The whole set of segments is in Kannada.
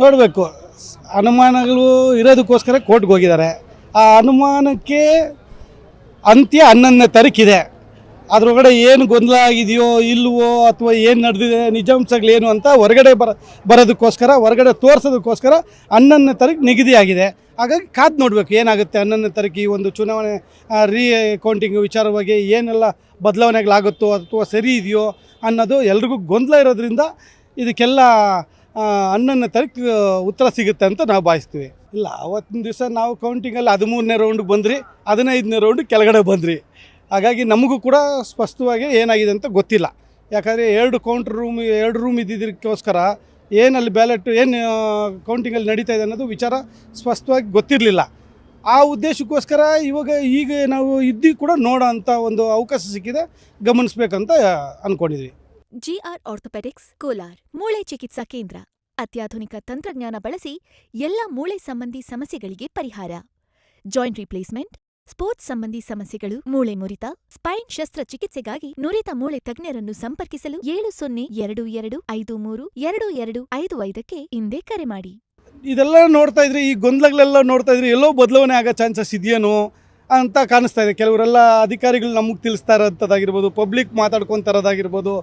ನೋಡಬೇಕು. ಅನುಮಾನಗಳು ಇರೋದಕ್ಕೋಸ್ಕರ ಕೋರ್ಟ್ಗೆ ಹೋಗಿದ್ದಾರೆ. ಆ ಅನುಮಾನಕ್ಕೆ ಅಂತ್ಯ ಹನ್ನೊಂದನೇ ತಾರೀಕಿದೆ. ಅದರೊಳಗಡೆ ಏನು ಗೊಂದಲ ಆಗಿದೆಯೋ ಇಲ್ಲವೋ ಅಥವಾ ಏನು ನಡೆದಿದೆ, ನಿಜಾಂಶಗಳೇನು ಅಂತ ಹೊರಗಡೆ ಬರ, ಬರೋದಕ್ಕೋಸ್ಕರ, ಹೊರಗಡೆ ತೋರಿಸೋದಕ್ಕೋಸ್ಕರ ಹನ್ನೊಂದನೇ ತಾರೀಕು ನಿಗದಿಯಾಗಿದೆ. ಹಾಗಾಗಿ ಕಾದು ನೋಡಬೇಕು ಏನಾಗುತ್ತೆ ಹನ್ನೊಂದನೇ ತಾರೀಕು ಈ ಒಂದು ಚುನಾವಣೆ ರೀ ಕೌಂಟಿಂಗ್ ವಿಚಾರವಾಗಿ ಏನೆಲ್ಲ ಬದಲಾವಣೆಗಳಾಗುತ್ತೋ, ಅಥವಾ ಸರಿ ಇದೆಯೋ ಅನ್ನೋದು ಎಲ್ರಿಗೂ ಗೊಂದಲ ಇರೋದ್ರಿಂದ ಇದಕ್ಕೆಲ್ಲ ಆ, ತರಕ್ಕೆ ಉತ್ತರ ಸಿಗುತ್ತೆ ಅಂತ ನಾವು ಭಾವಿಸ್ತೀವಿ. ಇಲ್ಲ ಅವತ್ತಿನ ದಿವಸ ನಾವು ಕೌಂಟಿಂಗಲ್ಲಿ ಹದಿಮೂರನೇ ರೌಂಡ್ ಬಂದ್ರಿ ಹದಿನೈದನೇ ರೌಂಡ್ ಕೆಳಗಡೆ ಬಂದ್ರಿ. ಹಾಗಾಗಿ ನಮಗೂ ಕೂಡ ಸ್ಪಷ್ಟವಾಗಿ ಏನಾಗಿದೆ ಅಂತ ಗೊತ್ತಿಲ್ಲ. ಯಾಕಂದರೆ ಎರಡು ಕೌಂಟ್ರ್ ರೂಮ್ ಎರಡು ರೂಮ್ ಇದ್ದಿದ್ದಕ್ಕೋಸ್ಕರ ಏನಲ್ಲಿ ಬ್ಯಾಲೆಟ್ ಏನು ಕೌಂಟಿಂಗಲ್ಲಿ ನಡೀತಾ ಇದೆ ಅನ್ನೋದು ವಿಚಾರ ಸ್ಪಷ್ಟವಾಗಿ ಗೊತ್ತಿರಲಿಲ್ಲ. ಆ ಉದ್ದೇಶಕ್ಕೋಸ್ಕರ ಇವಾಗ ಈಗ ನಾವು ಇದ್ದು ಕೂಡ ನೋಡೋ ಅಂಥ ಒಂದು ಅವಕಾಶ ಸಿಕ್ಕಿದೆ ಗಮನಿಸ್ಬೇಕಂತ ಅಂದ್ಕೊಂಡಿದ್ವಿ ಜಿಆರ್ ಆರ್ಥೋಪೆಡಿಕ್ಸ್, ಕೋಲಾರ್, ಮೂಳೆ ಚಿಕಿತ್ಸಾ ಕೇಂದ್ರ. ಅತ್ಯಾಧುನಿಕ ತಂತ್ರಜ್ಞಾನ ಬಳಸಿ ಎಲ್ಲ ಮೂಳೆ ಸಂಬಂಧಿ ಸಮಸ್ಯೆಗಳಿಗೆ ಪರಿಹಾರ. ಜಾಯಿಂಟ್ ರಿಪ್ಲೇಸ್ಮೆಂಟ್, ಸ್ಪೋರ್ಟ್ಸ್ ಸಂಬಂಧಿ ಸಮಸ್ಯೆಗಳು, ಮೂಳೆ ಮುರಿತ, ಸ್ಪೈನ್ ಶಸ್ತ್ರಚಿಕಿತ್ಸೆಗಾಗಿ ನುರಿತ ಮೂಳೆ ತಜ್ಞರನ್ನು ಸಂಪರ್ಕಿಸಲು ಏಳು ಸೊನ್ನೆ ಎರಡು ಎರಡು ಐದು ಮೂರು ಎರಡು ಎರಡು ಐದು ಐದಕ್ಕೆ ಹಿಂದೆ ಕರೆ ಮಾಡಿ. ಇದೆಲ್ಲ ನೋಡ್ತಾ ಇದ್ರೆ, ಈ ಗೊಂದಲಗಳೆಲ್ಲ ನೋಡ್ತಾ ಇದ್ರೆ, ಎಲ್ಲೋ ಬದಲಾವಣೆ ಆಗೋ ಚಾನ್ಸಸ್ ಇದೆಯೇನೋ? ಅಂತ ಕಾಣಿಸ್ತಾ ಇದೆ. ಕೆಲವರೆಲ್ಲ ಅಧಿಕಾರಿಗಳು ನಮಗೆ ತಿಳಿಸ್ತಾ ಇರೋಂಥದ್ದಾಗಿರ್ಬೋದು ಪಬ್ಲಿಕ್ ಮಾತಾಡ್ಕೊತಾರದಾಗಿರ್ಬೋದು,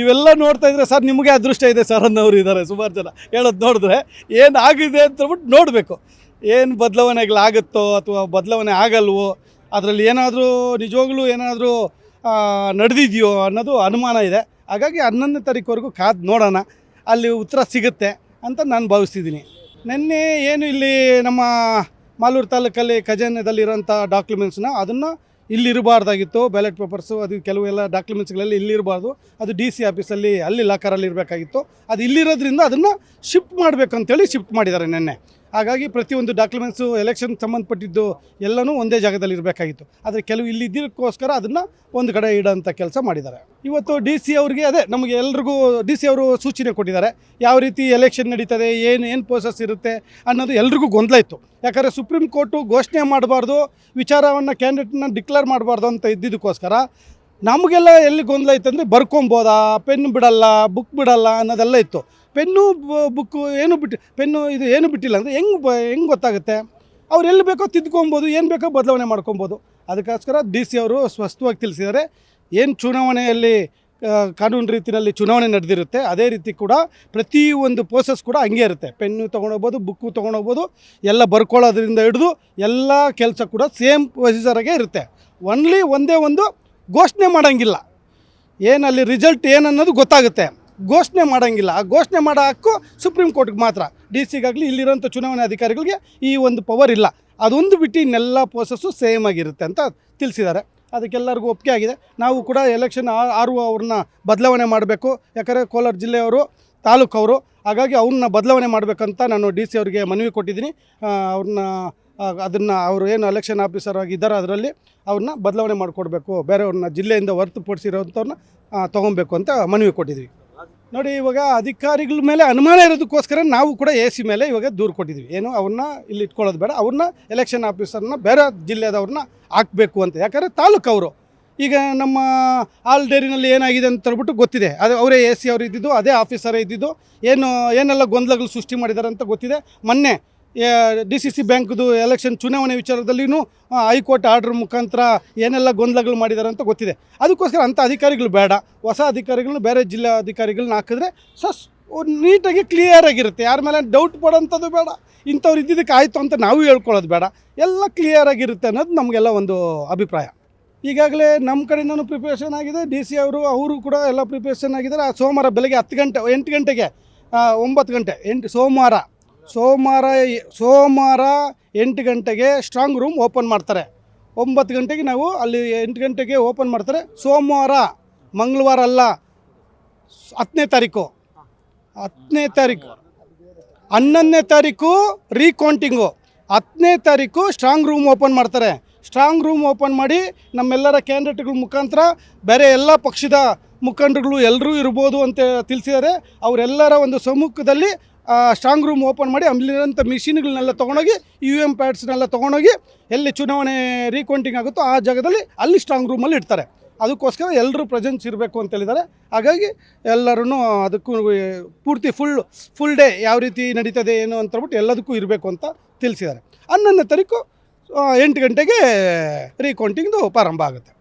ಇವೆಲ್ಲ ನೋಡ್ತಾ ಇದ್ರೆ ಸರ್ ನಿಮಗೆ ಅದೃಷ್ಟ ಇದೆ ಸರ್ ಅನ್ನೋರು ಇದ್ದಾರೆ ಸುಮಾರು ಜನ. ಹೇಳೋದು ನೋಡಿದ್ರೆ ಏನು ಆಗಿದೆ ಅಂತ ಹೇಳ್ಬಿಟ್ಟು ನೋಡಬೇಕು. ಏನು ಬದಲಾವಣೆಗಳಾಗುತ್ತೋ ಅಥವಾ ಬದಲಾವಣೆ ಆಗಲ್ವೋ, ಅದರಲ್ಲಿ ಏನಾದರೂ ನಿಜವಾಗ್ಲೂ ಏನಾದರೂ ನಡೆದಿದೆಯೋ ಅನ್ನೋದು ಅನುಮಾನ ಇದೆ. ಹಾಗಾಗಿ ಹನ್ನೊಂದನೇ ತಾರೀಕುವರೆಗೂ ಕಾದು ನೋಡೋಣ. ಅಲ್ಲಿ ಉತ್ತರ ಸಿಗುತ್ತೆ ಅಂತ ನಾನು ಭಾವಿಸ್ತಿದ್ದೀನಿ. ನಿನ್ನೆ ಏನು ಇಲ್ಲಿ ನಮ್ಮ ಮಾಲೂರು ತಾಲೂಕಲ್ಲಿ ಖಜಾನೆದಲ್ಲಿರೋಂಥ ಡಾಕ್ಯುಮೆಂಟ್ಸ್ನ ಅದನ್ನು ಇಲ್ಲಿರಬಾರ್ದಾಗಿತ್ತು, ಬ್ಯಾಲೆಟ್ ಪೇಪರ್ಸು, ಅದು ಕೆಲವೆಲ್ಲ ಡಾಕ್ಯುಮೆಂಟ್ಸ್ಗಳಲ್ಲಿ ಇಲ್ಲಿರಬಾರ್ದು. ಅದು ಡಿ ಸಿ ಆಫೀಸಲ್ಲಿ, ಅಲ್ಲಿ ಲಾಕರಲ್ಲಿ ಇರಬೇಕಾಗಿತ್ತು. ಅದು ಇಲ್ಲಿರೋದ್ರಿಂದ ಅದನ್ನು ಶಿಫ್ಟ್ ಮಾಡಬೇಕಂತೇಳಿ ಶಿಫ್ಟ್ ಮಾಡಿದ್ದಾರೆ ನಿನ್ನೆ. ಹಾಗಾಗಿ ಪ್ರತಿಯೊಂದು ಡಾಕ್ಯುಮೆಂಟ್ಸು ಎಲೆಕ್ಷನ್ ಸಂಬಂಧಪಟ್ಟಿದ್ದು ಎಲ್ಲನೂ ಒಂದೇ ಜಾಗದಲ್ಲಿ ಇರಬೇಕಾಗಿತ್ತು. ಆದರೆ ಕೆಲವು ಇಲ್ಲಿ ಇದ್ದಿದ್ದಕ್ಕೋಸ್ಕರ ಅದನ್ನು ಒಂದು ಕಡೆ ಇಡೋಂಥ ಕೆಲಸ ಮಾಡಿದ್ದಾರೆ. ಇವತ್ತು ಡಿ ಸಿ ಅವ್ರಿಗೆ ಅದೇ ನಮಗೆ ಎಲ್ರಿಗೂ ಡಿ ಸಿ ಅವರು ಸೂಚನೆ ಕೊಟ್ಟಿದ್ದಾರೆ. ಯಾವ ರೀತಿ ಎಲೆಕ್ಷನ್ ನಡೀತದೆ, ಏನು ಏನು ಪ್ರೋಸೆಸ್ ಇರುತ್ತೆ ಅನ್ನೋದು ಎಲ್ರಿಗೂ ಗೊಂದಲ ಇತ್ತು. ಯಾಕಂದರೆ ಸುಪ್ರೀಂ ಕೋರ್ಟು ಘೋಷಣೆ ಮಾಡಬಾರ್ದು, ವಿಚಾರವನ್ನು ಕ್ಯಾಂಡಿಡೇಟ್ನ ಡಿಕ್ಲೇರ್ ಮಾಡಬಾರ್ದು ಅಂತ ಇದ್ದಿದ್ದಕ್ಕೋಸ್ಕರ ನಮಗೆಲ್ಲ ಎಲ್ಲಿ ಗೊಂದಲ ಇತ್ತು ಅಂದರೆ ಬರ್ಕೊಬೋದಾ ಪೆನ್ ಬಿಡಲ್ಲ ಬುಕ್ ಬಿಡಲ್ಲ ಅನ್ನೋದೆಲ್ಲ ಇತ್ತು. ಪೆನ್ನು ಬುಕ್ಕು ಏನು ಬಿಟ್ಟು ಪೆನ್ನು ಇದು ಏನು ಬಿಟ್ಟಿಲ್ಲ ಅಂದರೆ ಹೆಂಗೆ ಬ ಹೆಂಗೆ ಗೊತ್ತಾಗುತ್ತೆ? ಅವ್ರು ಎಲ್ಲಿ ಬೇಕೋ ತಿದ್ಕೊಬೋದು ಏನು ಬೇಕೋ ಬದಲಾವಣೆ ಮಾಡ್ಕೊಬೋದು ಅದಕ್ಕೋಸ್ಕರ ಡಿ ಸಿ ಅವರು ಸ್ಪಷ್ಟವಾಗಿ ತಿಳಿಸಿದ್ದಾರೆ. ಏನು ಚುನಾವಣೆಯಲ್ಲಿ ಕಾನೂನು ರೀತಿಯಲ್ಲಿ ಚುನಾವಣೆ ನಡೆದಿರುತ್ತೆ, ಅದೇ ರೀತಿ ಕೂಡ ಪ್ರತಿ ಒಂದು ಪ್ರೋಸೆಸ್ ಕೂಡ ಹಂಗೆ ಇರುತ್ತೆ. ಪೆನ್ನು ತೊಗೊಂಡೋಗ್ಬೋದು ಬುಕ್ಕು ತೊಗೊಂಡೋಗ್ಬೋದು, ಎಲ್ಲ ಬರ್ಕೊಳ್ಳೋದ್ರಿಂದ ಹಿಡಿದು ಎಲ್ಲ ಕೆಲಸ ಕೂಡ ಸೇಮ್ ಪ್ರೊಸೀಜರಾಗೆ ಇರುತ್ತೆ. ಒನ್ಲಿ ಒಂದೇ ಒಂದು ಘೋಷಣೆ ಮಾಡೋಂಗಿಲ್ಲ. ಏನಲ್ಲಿ ರಿಸಲ್ಟ್ ಏನನ್ನೋದು ಗೊತ್ತಾಗುತ್ತೆ. ಘೋಷಣೆ ಮಾಡೋಂಗಿಲ್ಲ. ಆ ಘೋಷಣೆ ಮಾಡೋ ಹಕ್ಕು ಸುಪ್ರೀಂ ಕೋರ್ಟ್ಗೆ ಮಾತ್ರ. ಡಿ ಸಿಗಾಗಲಿ ಇಲ್ಲಿರೋಂಥ ಚುನಾವಣೆ ಅಧಿಕಾರಿಗಳಿಗೆ ಈ ಒಂದು ಪವರ್ ಇಲ್ಲ. ಅದೊಂದು ಬಿಟ್ಟು ಇನ್ನೆಲ್ಲ ಪ್ರೋಸೆಸ್ಸು ಸೇಮ್ ಆಗಿರುತ್ತೆ ಅಂತ ತಿಳಿಸಿದ್ದಾರೆ. ಅದಕ್ಕೆಲ್ಲರಿಗೂ ಒಪ್ಪಿಗೆ ಆಗಿದೆ. ನಾವು ಕೂಡ ಎಲೆಕ್ಷನ್ ಆರು ಅವ್ರನ್ನ ಬದಲಾವಣೆ ಮಾಡಬೇಕು. ಯಾಕಂದರೆ ಕೋಲಾರ ಜಿಲ್ಲೆಯವರು, ತಾಲೂಕವರು, ಹಾಗಾಗಿ ಅವ್ರನ್ನ ಬದಲಾವಣೆ ಮಾಡಬೇಕಂತ ನಾನು ಡಿ ಸಿ ಅವರಿಗೆ ಮನವಿ ಕೊಟ್ಟಿದ್ದೀನಿ. ಅವ್ರನ್ನ ಅದನ್ನು ಅವರು ಏನು ಎಲೆಕ್ಷನ್ ಆಫೀಸರ್ ಆಗಿದ್ದಾರೆ ಅದರಲ್ಲಿ ಅವ್ರನ್ನ ಬದಲಾವಣೆ ಮಾಡಿಕೊಡ್ಬೇಕು. ಬೇರೆಯವ್ರನ್ನ ಜಿಲ್ಲೆಯಿಂದ ಹೊರತುಪಡಿಸಿರೋಂಥವ್ರನ್ನ ತೊಗೊಬೇಕು ಅಂತ ಮನವಿ ಕೊಟ್ಟಿದ್ವಿ. ನೋಡಿ, ಇವಾಗ ಅಧಿಕಾರಿಗಳ ಮೇಲೆ ಅನುಮಾನ ಇರೋದಕ್ಕೋಸ್ಕರ ನಾವು ಕೂಡ ಎ ಸಿ ಮೇಲೆ ಇವಾಗ ದೂರು ಕೊಟ್ಟಿದ್ವಿ. ಏನು, ಅವ್ರನ್ನ ಇಲ್ಲಿ ಇಟ್ಕೊಳ್ಳೋದು ಬೇಡ. ಅವ್ರನ್ನ ಎಲೆಕ್ಷನ್ ಆಫೀಸರ್ನ ಬೇರೆ ಜಿಲ್ಲೆದವ್ರನ್ನ ಹಾಕಬೇಕು ಅಂತ. ಯಾಕಂದರೆ ತಾಲೂಕು ಅವರು. ಈಗ ನಮ್ಮ ಹಾಲ್ ಡೈರಿನಲ್ಲಿ ಏನಾಗಿದೆ ಅಂತ ಹೇಳ್ಬಿಟ್ಟು ಗೊತ್ತಿದೆ. ಅದು ಅವರೇ ಎ ಸಿ ಅವರು ಇದ್ದಿದ್ದು, ಅದೇ ಆಫೀಸರೇ ಇದ್ದಿದ್ದು. ಏನು, ಏನೆಲ್ಲ ಗೊಂದಲಗಳು ಸೃಷ್ಟಿ ಮಾಡಿದ್ದಾರೆ ಅಂತ ಗೊತ್ತಿದೆ. ಮೊನ್ನೆ ಡಿ ಸಿ ಸಿ ಬ್ಯಾಂಕ್ದು ಎಲೆಕ್ಷನ್ ಚುನಾವಣೆ ವಿಚಾರದಲ್ಲಿಯೂ ಹೈಕೋರ್ಟ್ ಆರ್ಡರ್ ಮುಖಾಂತರ ಏನೆಲ್ಲ ಗೊಂದಲಗಳು ಮಾಡಿದ್ದಾರೆ ಅಂತ ಗೊತ್ತಿದೆ. ಅದಕ್ಕೋಸ್ಕರ ಅಂಥ ಅಧಿಕಾರಿಗಳು ಬೇಡ. ಹೊಸ ಅಧಿಕಾರಿಗಳನ್ನ ಬೇರೆ ಜಿಲ್ಲಾ ಅಧಿಕಾರಿಗಳನ್ನ ಹಾಕಿದ್ರೆ ಸಸ್ ನೀಟಾಗಿ ಕ್ಲಿಯರ್ ಆಗಿರುತ್ತೆ. ಯಾರ ಮೇಲೆ ಡೌಟ್ ಪಡೋಂಥದ್ದು ಬೇಡ. ಇಂಥವ್ರು ಇದ್ದಿದ್ದಕ್ಕೆ ಆಯಿತು ಅಂತ ನಾವು ಹೇಳ್ಕೊಳ್ಳೋದು ಬೇಡ. ಎಲ್ಲ ಕ್ಲಿಯರ್ ಆಗಿರುತ್ತೆ ಅನ್ನೋದು ನಮಗೆಲ್ಲ ಒಂದು ಅಭಿಪ್ರಾಯ. ಈಗಾಗಲೇ ನಮ್ಮ ಕಡೆಯಿಂದನೂ ಪ್ರಿಪ್ರೇಷನ್ ಆಗಿದೆ. ಡಿ ಸಿ ಅವರು ಅವರು ಕೂಡ ಎಲ್ಲ ಪ್ರಿಪ್ರೇಷನ್ ಆಗಿದ್ದಾರೆ. ಆ ಸೋಮವಾರ ಬೆಳಗ್ಗೆ ಹತ್ತು ಗಂಟೆ, ಎಂಟು ಗಂಟೆಗೆ ಒಂಬತ್ತು ಗಂಟೆ, ಎಂಟು, ಸೋಮವಾರ ಸೋಮವಾರ ಸೋಮವಾರ ಎಂಟು ಗಂಟೆಗೆ ಸ್ಟ್ರಾಂಗ್ ರೂಮ್ ಓಪನ್ ಮಾಡ್ತಾರೆ. ಒಂಬತ್ತು ಗಂಟೆಗೆ ನಾವು ಅಲ್ಲಿ ಎಂಟು ಗಂಟೆಗೆ ಓಪನ್ ಮಾಡ್ತಾರೆ. ಸೋಮವಾರ, ಮಂಗಳವಾರ ಅಲ್ಲ, ಹತ್ತನೇ ತಾರೀಕು. ಹತ್ತನೇ ತಾರೀಕು. ಹನ್ನೊಂದನೇ ತಾರೀಕು ರೀಕೌಂಟಿಂಗು ಹತ್ತನೇ ತಾರೀಕು ಸ್ಟ್ರಾಂಗ್ ರೂಮ್ ಓಪನ್ ಮಾಡ್ತಾರೆ. ಸ್ಟ್ರಾಂಗ್ ರೂಮ್ ಓಪನ್ ಮಾಡಿ ನಮ್ಮೆಲ್ಲರ ಕ್ಯಾಂಡಿಡೇಟ್ಗಳ ಮುಖಾಂತರ ಬೇರೆ ಎಲ್ಲ ಪಕ್ಷದ ಮುಖಂಡರುಗಳು ಎಲ್ಲರೂ ಇರ್ಬೋದು ಅಂತ ತಿಳಿಸಿದ್ದಾರೆ. ಅವರೆಲ್ಲರ ಒಂದು ಸಮ್ಮುಖದಲ್ಲಿ ಸ್ಟ್ರಾಂಗ್ ರೂಮ್ ಓಪನ್ ಮಾಡಿ ಅಲ್ಲಿರೋಂಥ ಮಿಷಿನ್ಗಳನ್ನೆಲ್ಲ ತೊಗೊಂಡೋಗಿ ಯು ಎಂ ಪ್ಯಾಡ್ಸ್ನೆಲ್ಲ ತೊಗೊಂಡೋಗಿ ಎಲ್ಲಿ ಚುನಾವಣೆ ರೀಕೌಂಟಿಂಗ್ ಆಗುತ್ತೋ ಆ ಜಾಗದಲ್ಲಿ ಅಲ್ಲಿ ಸ್ಟ್ರಾಂಗ್ ರೂಮಲ್ಲಿ ಇಡ್ತಾರೆ. ಅದಕ್ಕೋಸ್ಕರ ಎಲ್ಲರೂ ಪ್ರೆಸೆನ್ಸ್ ಇರಬೇಕು ಅಂತ ಹೇಳಿದ್ದಾರೆ. ಹಾಗಾಗಿ ಎಲ್ಲರೂ ಅದಕ್ಕೂ ಪೂರ್ತಿ ಫುಲ್ ಫುಲ್ ಡೇ ಯಾವ ರೀತಿ ನಡೀತದೆ ಏನು ಅಂತ ಹೇಳ್ಬಿಟ್ಟು ಎಲ್ಲದಕ್ಕೂ ಇರಬೇಕು ಅಂತ ತಿಳಿಸಿದ್ದಾರೆ. ಹನ್ನೊಂದನೇ ತಾರೀಕು ಎಂಟು ಗಂಟೆಗೆ ರೀಕೌಂಟಿಂಗ್ದು ಪ್ರಾರಂಭ ಆಗುತ್ತೆ.